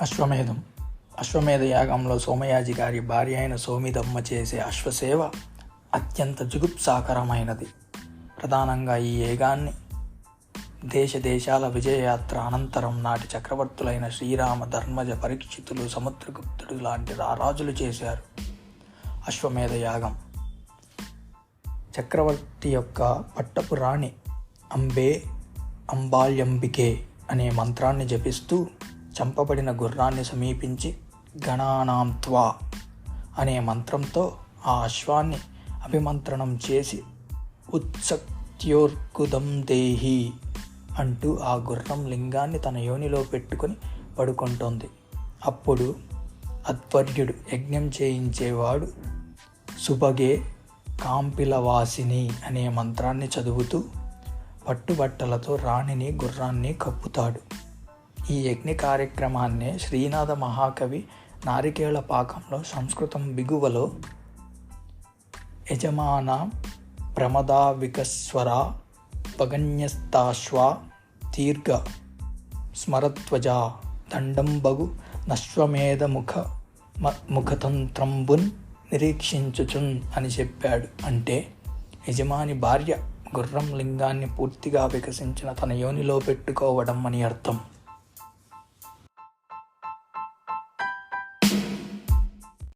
అశ్వమేధం. అశ్వమేధ యాగంలో సోమయాజి గారి భార్య అయిన సోమిదమ్మ చేసే అశ్వసేవ అత్యంత జుగుప్సాకరమైనది. ప్రధానంగా ఈ ఏగాన్ని దేశ దేశాల విజయయాత్ర అనంతరం నాటి చక్రవర్తులైన శ్రీరామ ధర్మజ పరీక్షితులు సముద్రగుప్తుడు లాంటి రారాజులు చేశారు అశ్వమేధ యాగం. చక్రవర్తి యొక్క పట్టపు రాణి అంబే అంబాల్యంబికే అనే మంత్రాన్ని జపిస్తూ చంపబడిన గుర్రాన్ని సమీపించి గణానాంత్వా అనే మంత్రంతో ఆ అశ్వాన్ని అభిమంత్రణం చేసి ఉత్సక్త్యోర్కుదం దేహి అంటూ ఆ గుర్రం లింగాన్ని తన యోనిలో పెట్టుకొని పడుకుంటోంది. అప్పుడు అధ్వర్యుడు యజ్ఞం చేయించేవాడు సుభగే కాంపిలవాసిని అనే మంత్రాన్ని చదువుతూ పట్టుబట్టలతో రాణిని గుర్రాన్ని కప్పుతాడు. ఈ యజ్ఞ కార్యక్రమాన్నే శ్రీనాథ మహాకవి నారికేళ పాకంలో సంస్కృతం బిగువలో యజమాన ప్రమదా వికస్వర పగన్యస్తాశ్వ దీర్ఘ స్మరత్వజ దండంబగు నశ్వమేధ ముఖ మ- ముఖతంత్రంబున్ నిరీక్షించుచున్ అని చెప్పాడు. అంటే యజమాని భార్య గుర్రం లింగాన్ని పూర్తిగా వికసించిన తన యోనిలో పెట్టుకోవడం అని అర్థం.